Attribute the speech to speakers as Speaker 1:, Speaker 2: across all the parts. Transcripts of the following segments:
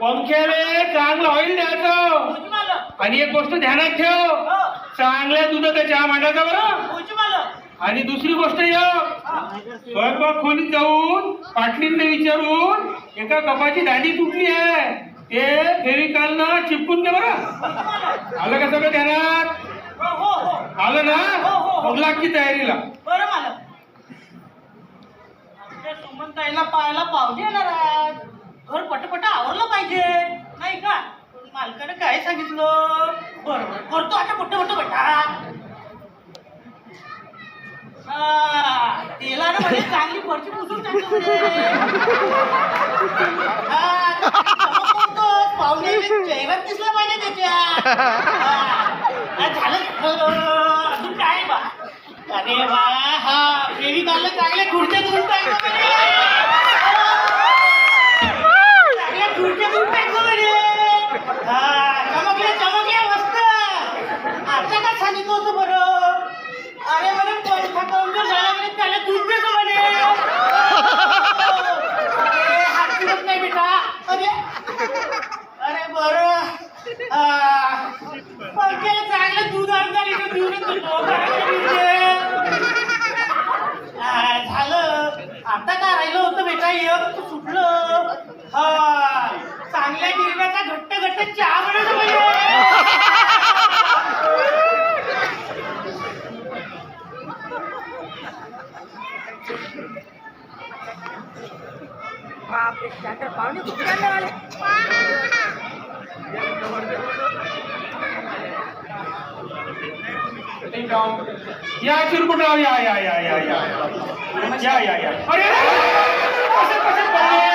Speaker 1: पंख्याले चांगलं ऑइल द्यायचं आणि एक गोष्ट ध्यानात ठेव.
Speaker 2: हो.
Speaker 1: चांगल्या दुधाचा चहा मांडायचा बरं?
Speaker 2: मालक
Speaker 1: आणि दुसरी गोष्ट य. स्वयंपाक खोलीत जाऊन पाटलींना विचारून एका कपाची दांडी तुटली आहे. ते फेविकालनं चिपकून दे बरं. आलं का सगळं ध्यानात?
Speaker 2: हो हो हो.
Speaker 1: आलं ना?
Speaker 2: हो, हो, हो.
Speaker 1: मग लाग की तयारीला.
Speaker 2: बरं सुमनताईला पाहायला येणार आहेत घर पटपट आवरलं पाहिजे. नाही का? मालकाने काय सांगितलं? बरोबर करतो आता मोठं मोठं बेटा. हा, तेलानं म्हणजे चांगली फरची पुसून टाकतो पाहुणे चेहऱ्यात दिसला पाहिजे त्याच्या. झालं अजून काय बा? अरे वा हा. बेबी चांगल्या खुर्च्या धुवून टाकतो म्हणे. चांगल्या खुर्च्या धुवून टाकतो म्हणे. हा, चमकले चमकले मस्त आता का सांगितलं होतं बरं अरे म्हणे पंखा कमजोर झाला म्हणे त्याला दूध देतो म्हणे अरे हात फिरत नाही बेटा अरे अरे बरं आ, पंख्याला चांगलं दूध अर्धा लिटर देऊन देतो आ, झालं आता काय राहिलं होतं बेटा सुटलं हा चांगल्या गिरण्याचा घट्ट घट्ट चहा बनवतो म्हणजे
Speaker 1: या चिरकुटराव या या या या या या या या अरे कसे कसे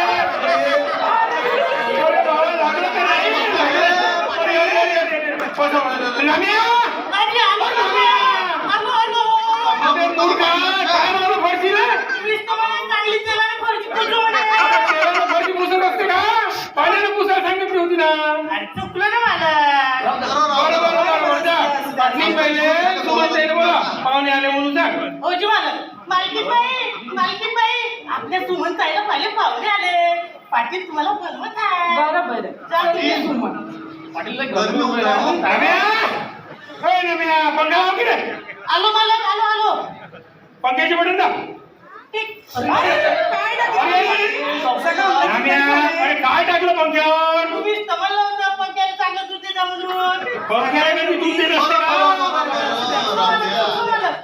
Speaker 1: पाहुणे आले म्हणून सांग
Speaker 2: होजी मालक मालकीन बाई मालकीन बाई आपल्या सुमन ताईला पहिले पाहुणे आले पाटील तुम्हाला बोलवत आहे
Speaker 3: बरं बरं
Speaker 2: तुम्ही.
Speaker 4: गरमी हो.
Speaker 1: ए, रम्या, पंखा लाव की रे?
Speaker 2: आलो मालक आलो आलो
Speaker 1: पंख्याचे बटन दाब.
Speaker 2: ठीक.
Speaker 1: अरे, रम्या, अरे काय टाकलं पंख्यावर
Speaker 2: म्हणलं होतं पंख्याला चांगलं दूध देता म्हणून
Speaker 1: पंख्याला का तू दूध देत असते
Speaker 4: बरं, बरं, बरं,
Speaker 1: का
Speaker 4: बरं, बरं, बरं.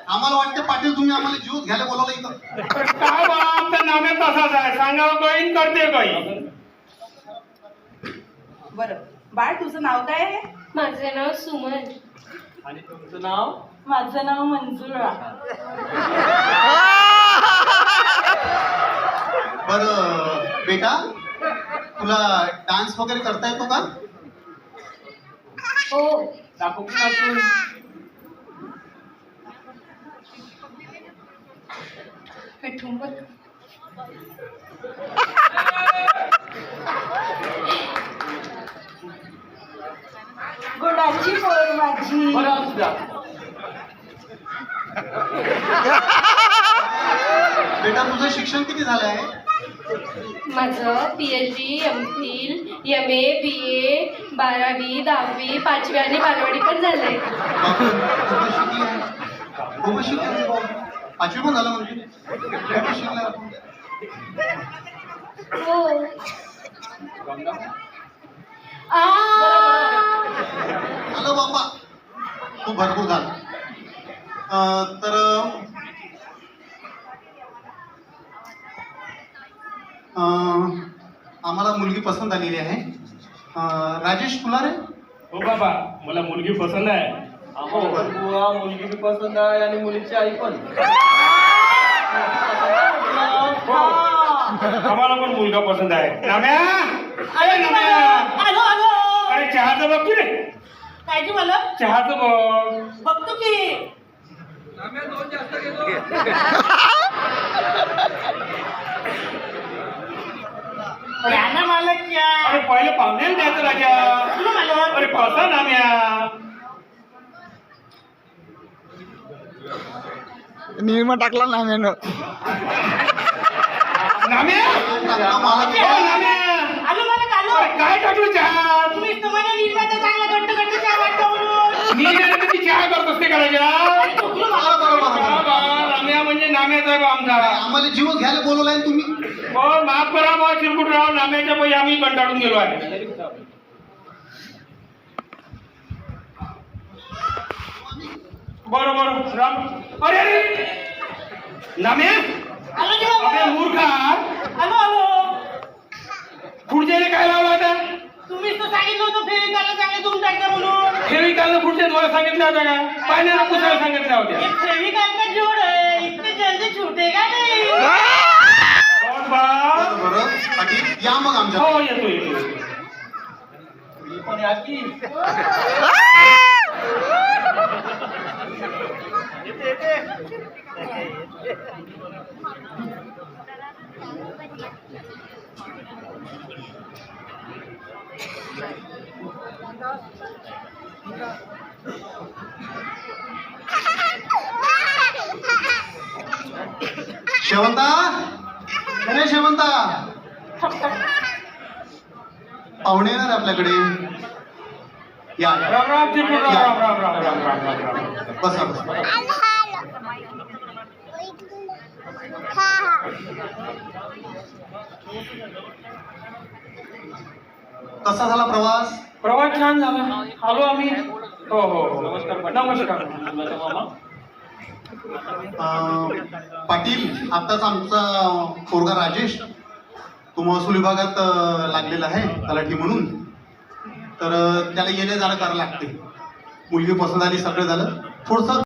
Speaker 4: आम्हाला वाटतं पाटील तुम्ही आम्हाला ज्यूस घ्यायला बोलावलं इथं.
Speaker 1: काय बा आमचा नाम्या तसाच आहे. सांगावं काही करते काही
Speaker 3: बरं. बाळ तुझं नाव काय आहे?
Speaker 5: माझे नाव सुमन.
Speaker 1: आणि तुमचं नाव?
Speaker 3: माझं नाव मंजुळा.
Speaker 4: बरं बेटा तुला डान्स वगैरे करता येतो का?
Speaker 5: हो.
Speaker 1: दाखव की नाचून. बरं असू द्या.
Speaker 4: बेटा तुझं शिक्षण किती झालं आहे
Speaker 5: माझं P H D M Phil M A B A बारावी दहावी पाचवी आणि बालवाडी पण झालंय.
Speaker 4: पाचवी पण झालं म्हणजे?
Speaker 5: हो. आ.
Speaker 4: आलं बाबा खूप भरपूर झालं. अं, तर अं, आम्हाला मुलगी पसंत आलेली आहे. अं, राजेश फुलारे?
Speaker 1: हो बाबा मला मुलगी पसंत आहे.
Speaker 6: हो बुवा मुलगी पसंत आहे आणि मुलीची आई पण.
Speaker 1: हो. आम्हाला पण मुलगा पसंत आहे. नाम्या? अरे
Speaker 2: आलो
Speaker 1: नाम्या.
Speaker 2: आलो आलो.
Speaker 1: अरे चहाचं बघ की रे.
Speaker 2: काय की मालक
Speaker 1: चहाचं बघ.
Speaker 2: बघतो की. ना मालक क्या
Speaker 1: अरे पहिले पाहुण्याला द्यायचं राजा. अरे पसंत नाम्या
Speaker 7: निर्मा टाकला ना मेनू
Speaker 1: नाम्या
Speaker 4: आलो मला
Speaker 1: कालो काय
Speaker 2: तुम्ही तुम्हाला निर्माता
Speaker 1: चांगला घट्ट घट्ट चहा वाटतो म्हणून. मी ती चहा करत असते करायच्या नाम्या म्हणजे नाम्याचा आहे बा आमचा.
Speaker 4: आम्हाला जीव घ्यायला बोलवलाय तुम्ही.
Speaker 1: हो माफ करा बा चिरकुटराव नाम्याच्या पै आम्ही कंटाळून गेलो आहे. बरोबर राम. अरे अरे! नाम्या? अबे मूर्ख. काय लावला होता
Speaker 2: तर सांगितलं होतं फेरी करायला तुम्ही टाकता म्हणून.
Speaker 1: ठेवी काल तुम्हाला सांगितलं होतं का? पाण्याला पुसायला सांगितल्या होत्या
Speaker 2: फेरी काका जोड आहे. जल्दी
Speaker 6: छुटे का नाही?
Speaker 4: शेवंता? अरे शेवंता. पाहुणे येणार आपल्याकडे. या. या.
Speaker 1: राम राम चिरकुटराव राम राम राम राम राम राम राम राम.
Speaker 4: बसा बसा. कसा झाला प्रवास?
Speaker 1: प्रवास छान झाला. आलो आम्ही. हो हो हो. नमस्कार नमस्कार.
Speaker 4: अं, पाटील आताच आमचा पोरगा राजेश तो महसूल विभागात अं, लागलेला आहे तलाठी म्हणून. तर अं, त्याला येणे जाणं करावं लागते. मुलगी पसंत आली सगळं झालं. थोडस